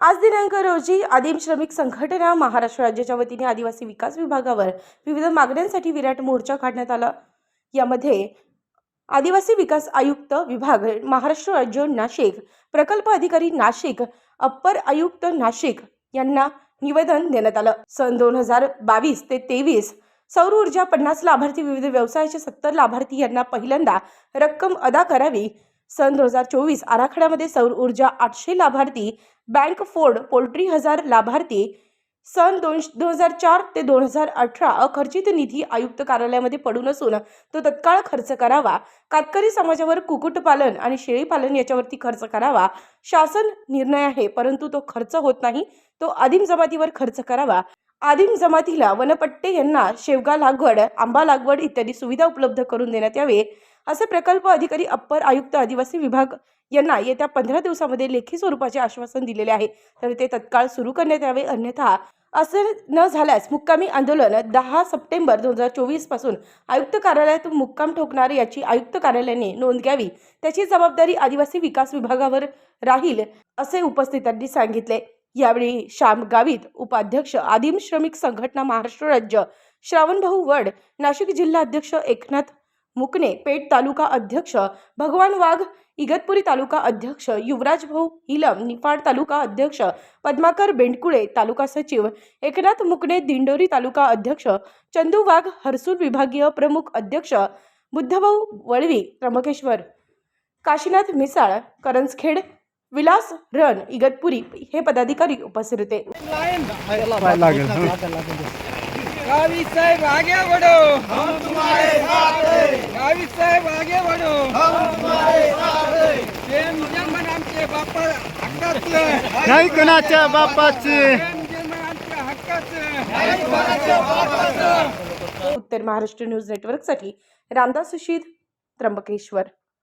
आज दिनांक रोजी आदिम श्रमिक संघटना महाराष्ट्र राज्याच्या वतीने आदिवासी विकास विभागावर विविध मागण्यांसाठी विराट मोर्चा काढण्यात आला. यामध्ये आदिवासी विकास आयुक्त विभाग महाराष्ट्र राज्य नाशिक प्रकल्प अधिकारी नाशिक अप्पर आयुक्त नाशिक यांना निवेदन देण्यात आलं. सन दोन हजार बावीस ते तेवीस सौर ऊर्जा पन्नास लाभार्थी विविध व्यवसायाचे सत्तर लाभार्थी यांना पहिल्यांदा रक्कम अदा करावी. सन दोन हजार चोवीस आराखड्यामध्ये सौर ऊर्जा आठशे लाभार्थी बँक फोर्ड पोल्ट्री हजार लाभार्थी सन दोन दोन हजार चार ते दोन हजार अठरा अखर्चित निधी आयुक्त कार्यालयामध्ये पडून असून तो तत्काळ खर्च करावा. कातकरी समाजावर कुक्कुटपालन आणि शेळीपालन याच्यावरती खर्च करावा. शासन निर्णय आहे परंतु तो खर्च होत नाही. तो आदिम जमातीवर खर्च करावा. आदिम जमातीला वनपट्टे यांना शेवगा लागवड आंबा लागवड इत्यादी सुविधा उपलब्ध करून देण्यात यावे असे प्रकल्प अधिकारी अप्पर आयुक्त आदिवासी विभाग यांना येत्या पंधरा दिवसामध्ये लेखी स्वरूपाचे आश्वासन दिलेले आहे. तर ते तत्काळ सुरू करण्यात यावे अन्यथा असे न झाल्यास मुक्कामी आंदोलन दहा सप्टेंबर दोन हजार चोवीसपासून आयुक्त कार्यालयात मुक्काम ठोकणार याची आयुक्त कार्यालयाने नोंद घ्यावी. त्याची जबाबदारी आदिवासी विकास विभागावर राहील असे उपस्थितांनी सांगितले. यावेळी श्याम गावित उपाध्यक्ष आदिम श्रमिक संघटना महाराष्ट्र राज्य श्रावणभाऊ वड नाशिक जिल्हा अध्यक्ष एकनाथ मुकणे पेठ तालुका अध्यक्ष भगवान वाघ इगतपुरी तालुका अध्यक्ष युवराज भाऊ हिलम निफाड तालुका अध्यक्ष पद्माकर बेंडकुळे तालुका सचिव एकनाथ मुकणे दिंडोरी तालुका अध्यक्ष चंदू वाघ हर्सूल विभागीय प्रमुख अध्यक्ष बुद्धभाऊ वळवी त्र्यंबकेश्वर काशीनाथ मिसाळ करंजखेड विलास रन इगतपुरी हे पदाधिकारी उपस्थित होते. गावी साहेब आगे बढ़ो हम तुम्हारे साथ हैं गावी साहेब आगे बढ़ो हम तुम्हारे साथ हैं प्रेम जन्मन आमचे बापा हक्काचं. नाही कुणाच्या बापाची. आमच्या हक्काचं उत्तर महाराष्ट्र न्यूज नेटवर्कसाठी रामदास सुशीद त्र्यंबकेश्वर.